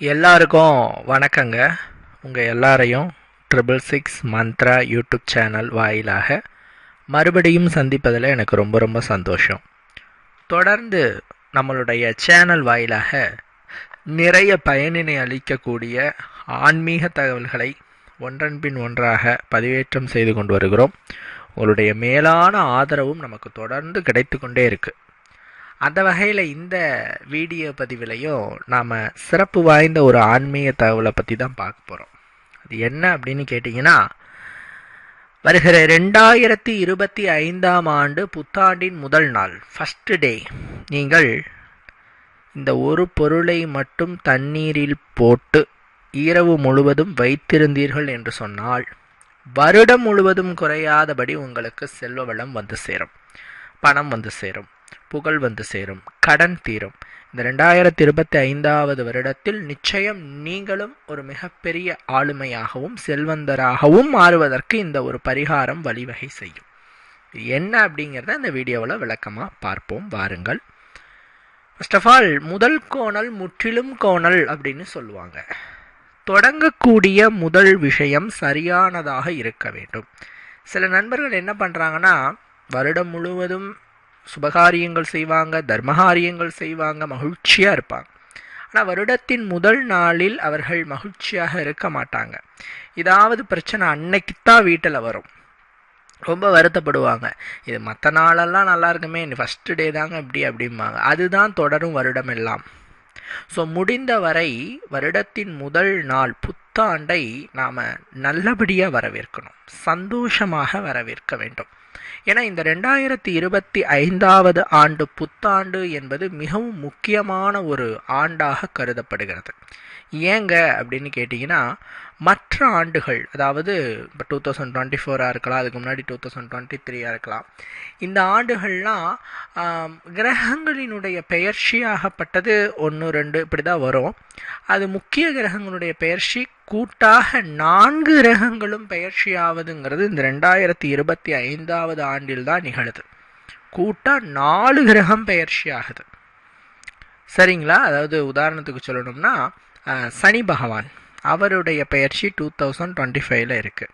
எல்லாருக்கும் வணக்கங்க. உங்கள் எல்லாரையும் triple six Mantra YouTube channel வாயிலாக மறுபடியும் சந்திப்பதில் எனக்கு ரொம்ப ரொம்ப சந்தோஷம். தொடர்ந்து நம்மளுடைய சேனல் வாயிலாக நிறைய பயனினை அளிக்கக்கூடிய ஆன்மீக தகவல்களை ஒன்றன் பின் ஒன்றாக பதிவேற்றம் செய்து கொண்டு வருகிறோம். உங்களுடைய மேலான ஆதரவும் நமக்கு தொடர்ந்து கிடைத்து கொண்டே இருக்குது அந்த வகையில் இந்த வீடியோ பதிவிலையும் நாம் சிறப்பு வாய்ந்த ஒரு ஆன்மீக தகவலை பற்றி தான் பார்க்க போகிறோம் அது என்ன அப்படின்னு கேட்டிங்கன்னா வருகிற ரெண்டாயிரத்தி இருபத்தி ஐந்தாம் ஆண்டு புத்தாண்டின் முதல் நாள் ஃபஸ்ட்டு டே நீங்கள் இந்த ஒரு பொருளை மட்டும் தண்ணீரில் போட்டு இரவு முழுவதும் வைத்திருந்தீர்கள் என்று சொன்னால் வருடம் முழுவதும் குறையாதபடி உங்களுக்கு செல்வ வளம் வந்து சேரும் பணம் வந்து சேரும். புகழ் வந்து சேரும். கடன் தீரும். இந்த ரெண்டாயிரத்தி இருபத்தி ஐந்தாவது வருடத்தில் நிச்சயம் நீங்களும் ஒரு மிகப்பெரிய ஆளுமையாகவும் செல்வந்தராகவும் மாறுவதற்கு இந்த ஒரு பரிகாரம் வழிவகை செய்யும். என்ன அப்படிங்கிறத இந்த வீடியோவில் விளக்கமாக பார்ப்போம். வாருங்கள். ஃபர்ஸ்ட் ஆஃப் ஆல் முதல் கோணல் முற்றிலும் கோணல் அப்படின்னு சொல்லுவாங்க. தொடங்கக்கூடிய முதல் விஷயம் சரியானதாக இருக்க வேண்டும். சில நண்பர்கள் என்ன பண்ணுறாங்கன்னா வருடம் முழுவதும் சுபகாரியங்கள் செய்வாங்க தர்மகாரியங்கள் செய்வாங்க மகிழ்ச்சியாக இருப்பாங்க. ஆனால் வருடத்தின் முதல் நாளில் அவர்கள் மகிழ்ச்சியாக இருக்க மாட்டாங்க. ஏதாவது பிரச்சனை அன்னைக்குத்தான் வீட்டில் வரும். ரொம்ப வருத்தப்படுவாங்க. இது மற்ற நாளெல்லாம் நல்லா இருக்குமே ஃபஸ்ட்டு டே தாங்க இப்படி அப்படிம்பாங்க. அதுதான் தொடரும் வருடம் எல்லாம். ஸோ முடிந்த வரை வருடத்தின் முதல் நாள் புத்தாண்டை நாம் நல்லபடியாக வரவேற்கணும். சந்தோஷமாக வரவேற்க வேண்டும். என இந்த ரெண்டாயிரத்தி இருபத்தி ஐந்தாவது ஆண்டு புத்தாண்டு என்பது மிகவும் முக்கியமான ஒரு ஆண்டாக கருதப்படுகிறது. ஏங்க அப்படின்னு கேட்டிங்கன்னா மற்ற ஆண்டுகள் அதாவது இப்போ டூ தௌசண்ட் டுவெண்ட்டி ஃபோராக இருக்கலாம் அதுக்கு முன்னாடி டூ தௌசண்ட் டுவெண்ட்டி த்ரீயாக இருக்கலாம். இந்த ஆண்டுகள்லாம் கிரகங்களினுடைய பெயர்ச்சியாகப்பட்டது ஒன்று ரெண்டு இப்படி தான் வரும். அது முக்கிய கிரகங்களுடைய பெயர்ச்சி கூட்டாக நான்கு கிரகங்களும் பெயர்ச்சியாவதுங்கிறது இந்த ரெண்டாயிரத்தி இருபத்தி ஐந்தாவது ஆண்டில் தான் நிகழுது. கூட்டாக நாலு கிரகம் பெயர்ச்சி ஆகுது. சரிங்களா? அதாவது உதாரணத்துக்கு சொல்லணும்னா சனி பகவான். அவருடைய பயிற்சி டூ தௌசண்ட் டுவெண்ட்டி ஃபைவ்ல இருக்குது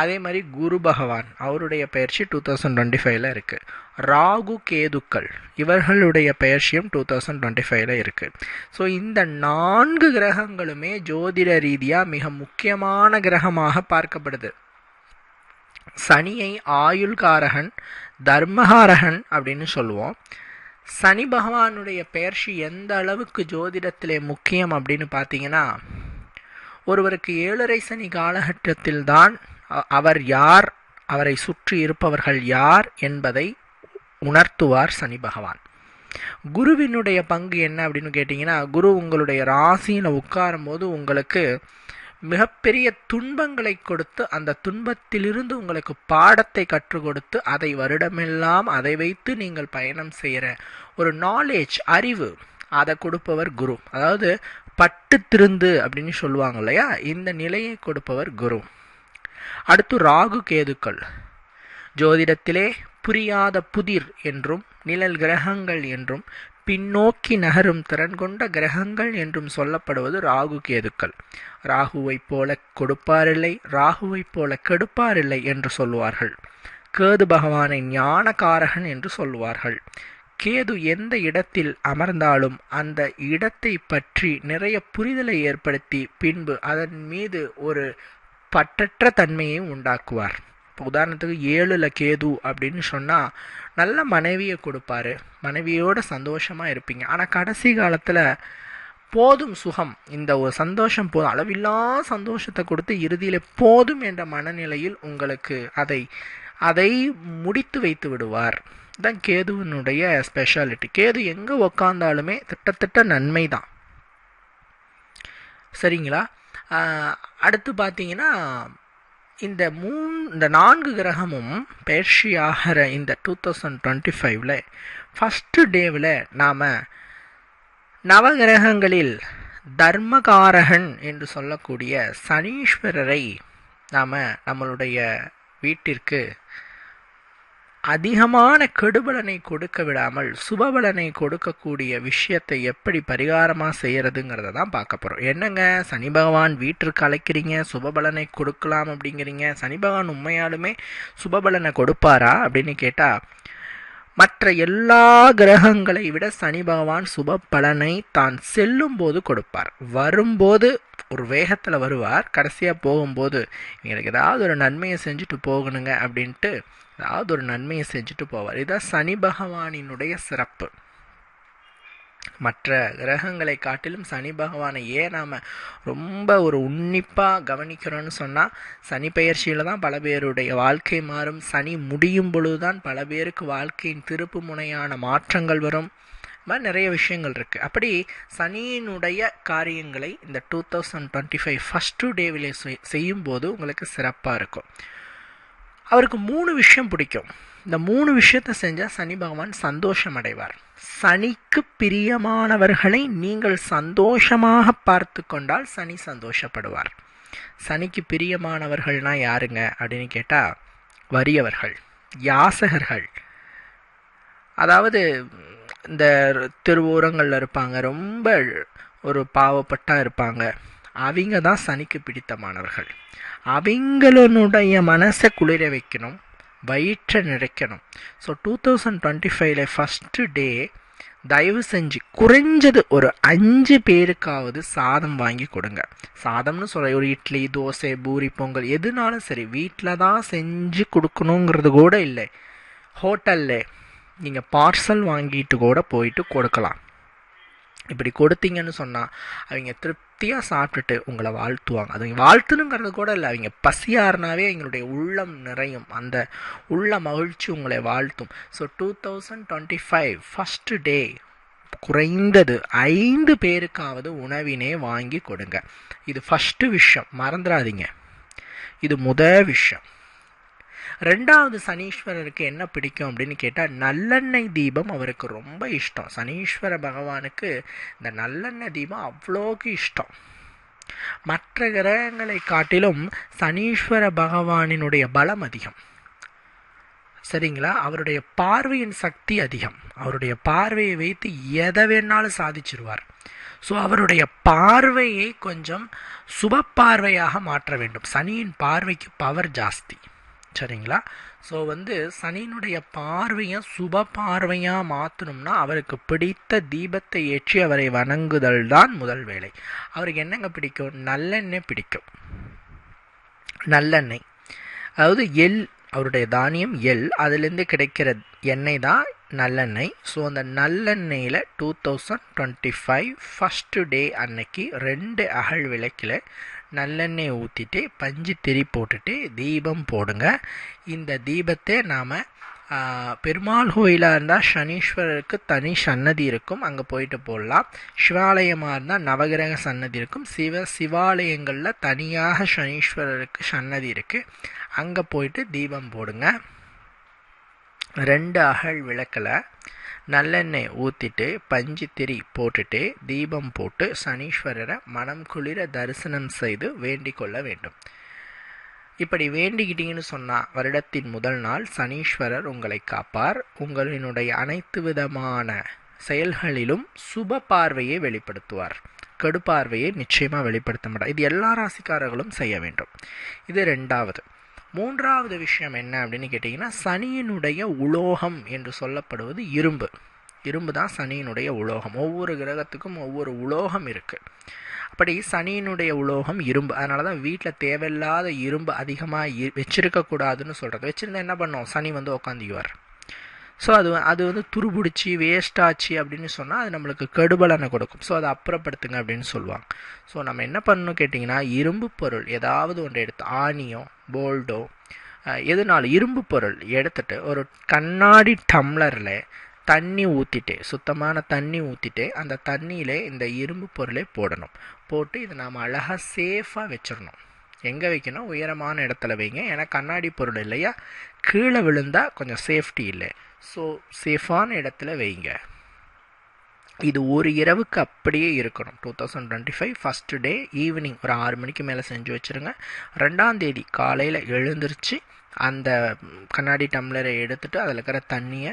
அதே மாதிரி குரு பகவான் அவருடைய பயிற்சி டூ தௌசண்ட் டுவெண்ட்டி ஃபைவ்ல இருக்குது ராகு கேதுக்கள் இவர்களுடைய பயிற்சியும் டூ தௌசண்ட் டுவெண்ட்டி ஃபைவ்ல இருக்குது ஸோ இந்த நான்கு கிரகங்களுமே ஜோதிட ரீதியாக மிக முக்கியமான கிரகமாக பார்க்கப்படுது. சனியை ஆயுள்காரகன் தர்மகாரகன் அப்படின்னு சொல்லுவோம். சனி பகவானுடைய பெயர்ச்சி எந்த அளவுக்கு ஜோதிடத்திலே முக்கியம் அப்படின்னு பார்த்தீங்கன்னா ஒருவருக்கு ஏழரை சனி காலகட்டத்தில்தான் அவர் யார் அவரை சுற்றி இருப்பவர்கள் யார் என்பதை உணர்த்துவார் சனி பகவான். குருவினுடைய பங்கு என்ன அப்படின்னு கேட்டிங்கன்னா குரு உங்களுடைய ராசியில் உட்காரும் போது உங்களுக்கு மிகப்பெரிய துன்பங்களை கொடுத்து அந்த துன்பத்திலிருந்து உங்களுக்கு பாடத்தை கற்றுக் கொடுத்து அதை வருடமெல்லாம் அதை வைத்து நீங்கள் பயணம் செய்கிற ஒரு நாலேஜ் அறிவு அதை கொடுப்பவர் குரு. அதாவது பட்டு திருந்து அப்படின்னு சொல்லுவாங்க இல்லையா? இந்த நிலையை கொடுப்பவர் குரு. அடுத்து ராகு கேதுக்கள். ஜோதிடத்திலே புரியாத புதிர் என்றும் நிழல் கிரகங்கள் என்றும் பின்னோக்கி நகரும் திறன் கொண்ட கிரகங்கள் என்றும் சொல்லப்படுவது ராகு கேதுக்கள். ராகுவைப் போல கொடுப்பாரில்லை ராகுவைப் போல கெடுப்பாரில்லை என்று சொல்லுவார்கள். கேது பகவானை ஞானகாரகன் என்று சொல்லுவார்கள். கேது எந்த இடத்தில் அமர்ந்தாலும் அந்த இடத்தை பற்றி நிறைய புரிதலை ஏற்படுத்தி பின்பு அதன் மீது ஒரு பற்றற்ற தன்மையை உண்டாக்குவார். இப்போ உதாரணத்துக்கு ஏழுல கேது அப்படின்னு சொன்னால் நல்ல மனைவியை கொடுப்பாரு. மனைவியோட சந்தோஷமாக இருப்பீங்க. ஆனால் கடைசி காலத்தில் போதும் சுகம். இந்த ஒரு சந்தோஷம் போதும். அளவில்லா சந்தோஷத்தை கொடுத்து இறுதியில் போதும் என்ற மனநிலையில் உங்களுக்கு அதை அதை முடித்து வைத்து விடுவார். தான் கேதுவினுடைய ஸ்பெஷாலிட்டி கேது எங்கே உக்காந்தாலுமே திட்டத்திட்ட நன்மை தான் சரிங்களா அடுத்து பார்த்தீங்கன்னா இந்த மூணு இந்த நான்கு கிரகமும் பயிற்சியாகிற இந்த டூ தௌசண்ட் டுவெண்ட்டி ஃபைவ்ல ஃபஸ்ட்டு டேவில் நாம் நவகிரகங்களில் தர்மகாரகன் என்று சொல்லக்கூடிய சனீஸ்வரரை நாம் நம்மளுடைய வீட்டிற்கு அதிகமான கெடுபலனை கொடுக்க விடாமல் சுபபலனை கொடுக்கக்கூடிய விஷயத்தை எப்படி பரிகாரமாக செய்கிறதுங்கிறத தான் பார்க்க போகிறோம் என்னங்க? சனி பகவான் வீட்டிற்கு அழைக்கிறீங்க சுபபலனை கொடுக்கலாம் அப்படிங்கிறீங்க. சனி பகவான் உண்மையாலுமே சுபபலனை கொடுப்பாரா அப்படின்னு கேட்டால் மற்ற எல்லா கிரகங்களை விட சனி பகவான் சுப பலனை தான் செல்லும் போது கொடுப்பார். வரும்போது ஒரு வேகத்தில் வருவார். கடைசியாக போகும்போது எங்களுக்கு ஏதாவது ஒரு நன்மையை செஞ்சுட்டு போகணுங்க அப்படின்ட்டு ஏதாவது ஒரு நன்மையை செஞ்சுட்டு போவார். இதுதான் சனி பகவானினுடைய சிறப்பு. மற்ற கிரகங்களை காட்டிலும் சனி பகவானை ஏன் நாம் ரொம்ப ஒரு உன்னிப்பாக கவனிக்கிறோன்னு சொன்னால் சனி பயிற்சியில் தான் பல பேருடைய வாழ்க்கை மாறும். சனி முடியும் பொழுது தான் பல பேருக்கு வாழ்க்கையின் திருப்பு முனையான மாற்றங்கள் வரும். மாதிரி நிறைய விஷயங்கள் இருக்குது அப்படி சனியினுடைய காரியங்களை இந்த two thousand twenty five first டேவிலே செய்யும்போது உங்களுக்கு சிறப்பாக இருக்கும். அவருக்கு மூணு விஷயம் பிடிக்கும். இந்த மூணு விஷயத்தை செஞ்சால் சனி பகவான் சந்தோஷம் அடைவார். சனிக்கு பிரியமானவர்களை நீங்கள் சந்தோஷமாக பார்த்து கொண்டால் சனி சந்தோஷப்படுவார். சனிக்கு பிரியமானவர்கள்னா யாருங்க? அப்படின்னு கேட்டால் வறியவர்கள் யாசகர்கள். அதாவது இந்த தெருவோரங்களில் இருப்பாங்க. ரொம்ப ஒரு பாவப்பட்டா இருப்பாங்க. அவங்க தான் சனிக்கு பிடித்தமானவர்கள். அவங்களுடைய மனசை குளிர வைக்கணும். வயிற்றை நிறைக்கணும். ஸோ டூ தௌசண்ட் டுவெண்ட்டி ஃபைவ்ல ஃபஸ்ட்டு டே தயவு செஞ்சு குறைஞ்சது ஒரு அஞ்சு பேருக்காவது சாதம் வாங்கி கொடுங்க. சாதம்னு சொல்ல ஒரு இட்லி தோசை பூரி பொங்கல் எதுனாலும் சரி வீட்டில் தான் செஞ்சு கொடுக்கணுங்கிறது கூட இல்லை. ஹோட்டலில் நீங்கள் பார்சல் வாங்கிட்டு கூட போயிட்டு கொடுக்கலாம். இப்படி கொடுத்தீங்கன்னு சொன்னால் அவங்க திருப்தியாக சாப்பிட்டுட்டு உங்களை வாழ்த்துவாங்க. அது வாழ்த்துணுங்கிறது வாழ்த்துனுங்கிறது கூட இல்லை. அவங்க பசியாருனாவே எங்களுடைய உள்ளம் நிறையும். அந்த உள்ள மகிழ்ச்சி உங்களை வாழ்த்தும். So two thousand twenty five first day குறைந்தது ஐந்து பேருக்காவது உணவினே வாங்கி கொடுங்க. இது ஃபஸ்ட்டு விஷயம். மறந்துடாதீங்க. இது முத விஷயம். ரெண்டாவது சனீஸ்வரருக்கு என்ன பிடிக்கும் அப்படின்னு கேட்டால் நல்லெண்ணெய் தீபம் அவருக்கு ரொம்ப இஷ்டம். சனீஸ்வர பகவானுக்கு இந்த நல்லெண்ணெய் தீபம் அவ்வளோக்கு இஷ்டம். மற்ற கிரகங்களை காட்டிலும் சனீஸ்வர பகவானினுடைய பலம் அதிகம். சரிங்களா? அவருடைய பார்வையின் சக்தி அதிகம். அவருடைய பார்வையை வைத்து எதை வேணாலும் சாதிச்சிருவார். ஸோ அவருடைய பார்வையை கொஞ்சம் சுப பார்வையாக மாற்ற வேண்டும். சனியின் பார்வைக்கு பவர் ஜாஸ்தி. சரிங்களா? ஸோ வந்து சனியினுடைய பார்வையை சுப பார்வையாக மாற்றணும்னா அவருக்கு பிடித்த தீபத்தை ஏற்றி அவரை வணங்குதல் தான் முதல் வேலை. அவருக்கு என்னங்க பிடிக்கும்? நல்லெண்ணெய் பிடிக்கும். நல்லெண்ணெய். அதாவது எள் அவருடைய தானியம் எள் அதுலேருந்து கிடைக்கிற எண்ணெய் தான் நல்லெண்ணெய். ஸோ அந்த நல்லெண்ணெயில் two thousand twenty five first day அன்னைக்கு ரெண்டு அகல் விளக்கில் நல்லெண்ணெய் ஊற்றிட்டு பஞ்சு திரி போட்டுட்டு தீபம் போடுங்க. இந்த தீபத்தை நாம் பெருமாள் கோயிலாக இருந்தால் சனீஸ்வரருக்கு தனி சன்னதி இருக்கும். அங்கே போயிட்டு போடலாம். சிவாலயமாக இருந்தால் நவகிரக சன்னதி இருக்கும். சிவ சிவாலயங்களில் தனியாக சனீஸ்வரருக்கு சன்னதி இருக்குது அங்கே போயிட்டு தீபம் போடுங்க. ரெண்டு அகல் விளக்கில் நல்லெண்ணெய் ஊற்றிட்டு பஞ்சு திரி போட்டுட்டு தீபம் போட்டு சனீஸ்வரரை மனம் குளிர தரிசனம் செய்து வேண்டிக் கொள்ள வேண்டும். இப்படி வேண்டிக்கிட்டீங்கன்னு சொன்னால் வருடத்தின் முதல் நாள் சனீஸ்வரர் உங்களை காப்பார். உங்களினுடைய அனைத்து விதமான செயல்களிலும் சுப பார்வையை வெளிப்படுத்துவார். கெடுப்பார்வையை நிச்சயமாக வெளிப்படுத்த மாட்டார். இது எல்லா ராசிக்காரர்களும் செய்ய வேண்டும். இது ரெண்டாவது. மூன்றாவது விஷயம் என்ன அப்படின்னு கேட்டிங்கன்னா சனியினுடைய உலோகம் என்று சொல்லப்படுவது இரும்பு. இரும்பு தான் சனியினுடைய உலோகம். ஒவ்வொரு கிரகத்துக்கும் ஒவ்வொரு உலோகம் இருக்குது அப்படி சனியினுடைய உலோகம் இரும்பு. அதனால தான் வீட்டில் தேவையில்லாத இரும்பு அதிகமாக வச்சிருக்கக்கூடாதுன்னு சொல்கிறது வச்சுருந்தா என்ன பண்ணோம்? சனி வந்து உக்காந்துக்குவார். ஸோ அது அது வந்து துருபிடிச்சி வேஸ்டாச்சு அப்படின்னு சொன்னால் அது நம்மளுக்கு கெடுபலனை கொடுக்கும். ஸோ அதை அப்புறப்படுத்துங்க அப்படின்னு சொல்லுவாங்க. ஸோ நம்ம என்ன பண்ணணும் கேட்டிங்கன்னா இரும்பு பொருள் ஏதாவது ஒன்று எடுத்து ஆணியோ போல்டோ எதுனாலும் இரும்பு பொருள் எடுத்துட்டு ஒரு கண்ணாடி டம்ளரில் தண்ணி ஊற்றிட்டு சுத்தமான தண்ணி ஊற்றிட்டு அந்த தண்ணியில் இந்த இரும்பு பொருளை போடணும். போட்டு இதை நாம் அழகாக சேஃபாக வச்சிடணும். எங்கே வைக்கணும்? உயரமான இடத்துல வைங்க. ஏன்னா கண்ணாடி பொருள் இல்லையா? கீழே விழுந்தால் கொஞ்சம் சேஃப்டி இல்லை. ஸோ சேஃபான இடத்துல வைங்க. இது ஒரு இரவுக்கு அப்படியே இருக்கணும். Two thousand twenty five first day evening ஒரு ஆறு மணிக்கு மேலே செஞ்சு வச்சுருங்க. ரெண்டாம் தேதி காலையில் எழுந்திருச்சு அந்த கண்ணாடி டம்ளரை எடுத்துகிட்டு அதில் இருக்கிற தண்ணியை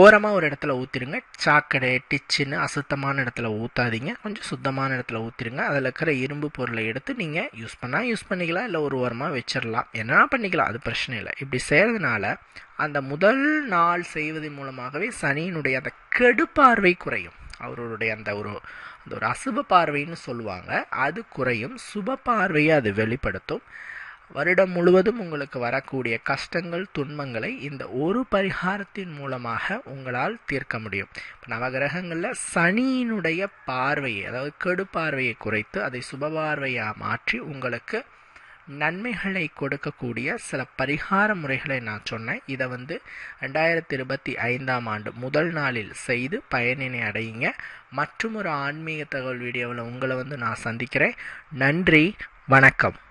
ஓரமாக ஒரு இடத்துல ஊற்றிடுங்க சாக்கடை டிச்சுன்னு அசுத்தமான இடத்துல ஊற்றாதீங்க கொஞ்சம் சுத்தமான இடத்துல ஊற்றிடுங்க அதில் இருக்கிற இரும்பு பொருளை எடுத்து நீங்கள் யூஸ் பண்ணால் யூஸ் பண்ணிக்கலாம். இல்லை ஒரு ஓரமாக வச்சிடலாம் என்ன பண்ணிக்கலாம். அது பிரச்சனை இல்லை. இப்படி செய்கிறதுனால அந்த முதல் நாள் செய்வதன் மூலமாகவே சனியினுடைய அந்த கெடுப்பார்வை குறையும். அவருடைய அந்த ஒரு அந்த ஒரு அசுப பார்வைன்னு சொல்லுவாங்க. அது குறையும். சுப பார்வையை அது வெளிப்படுத்தும். வருடம் முழுவதும் உங்களுக்கு வரக்கூடிய கஷ்டங்கள் துன்பங்களை இந்த ஒரு பரிகாரத்தின் மூலமாக உங்களால் தீர்க்க முடியும். இப்போ நவகிரகங்களில் சனியினுடைய பார்வையை அதாவது கெடு பார்வையை குறைத்து அதை சுபபார்வையாக மாற்றி உங்களுக்கு நன்மைகளை கொடுக்கக்கூடிய சில பரிகார முறைகளை நான் சொன்னேன். இதை வந்து ரெண்டாயிரத்தி இருபத்தி ஐந்தாம் ஆண்டு முதல் நாளில் செய்து பயனினை அடையுங்க. மற்றும் ஒரு ஆன்மீக தகவல் வீடியோவில் உங்களை வந்து நான் சந்திக்கிறேன். நன்றி வணக்கம்.